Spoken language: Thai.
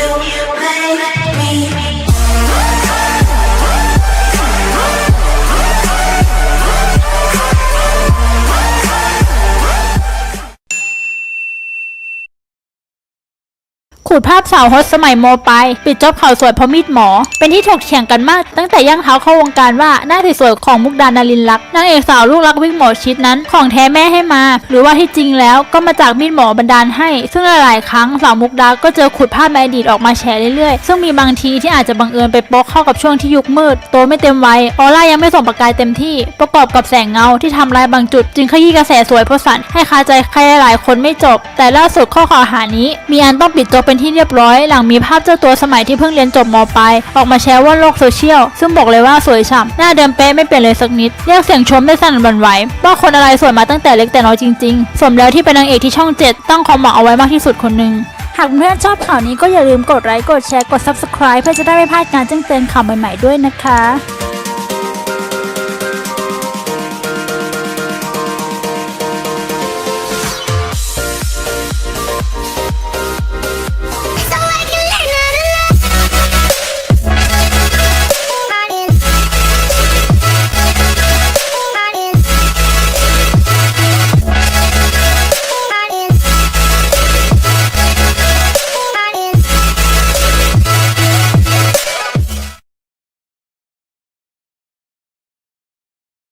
you make me ขูดภาพสาวฮอตสมัยโมไป ปิดจอบข่าวสวยเพราะมีดหมอ เป็นที่ถกเถียงกันมาก ตั้งแต่ย่างเท้าเข้าวงการว่าหน้าสวยของมุกดานารินลักษณ์นางเอกสาวลูกรักวิกหมอชิดนั้น ของแท้แม่ให้มา หรือว่าที่จริงแล้วก็มาจากมีดหมอบันดาลให้ ซึ่งหลายๆครั้งสาวมุกดาก็เจอขุดภาพในอดีตออกมาแชร์เรื่อยๆ ซึ่งมีบางทีที่อาจจะบังเอิญไปโป๊กเข้ากับช่วงที่ยุคมืดโตไม่เต็มวัยออร่ายังไม่ส่งประกายเต็มที่ ประกอบกับแสงเงาที่ทำลายบางจุด จึงขยี้กระแสสวยเพราะสันให้คาใจใครหลายๆคนไม่จบ แต่ล่าสุดข้อข่าวหานี้ มีอันต้องปิดตัวเป็นที่เรียบร้อย หลังมีภาพเจ้าตัวสมัยที่เพิ่งเรียนจบมปลายออกมาแชร์ว่าโลกโซเชียล ซึ่งบอกเลยว่าสวยฉ่ำหน้าเดิมเป๊ะไม่เปลี่ยนเลยสักนิด เรียกเสียงชมได้สั่นหวั่นไหวว่าคนอะไรสวยมาตั้งแต่เล็กแต่น้อยจริงๆ สมแล้วที่เป็นนางเอกที่ช่องเจ็ดตั้งความหวังเอาไว้มากที่สุดคนหนึ่งหากเพื่อนชอบข่าวนี้ก็อย่าลืมกดไลค์กดแชร์กด Subscribe เพื่อจะได้ไม่พลาดการแจ้งเตือนข่าวใหม่ๆด้วยนะคะ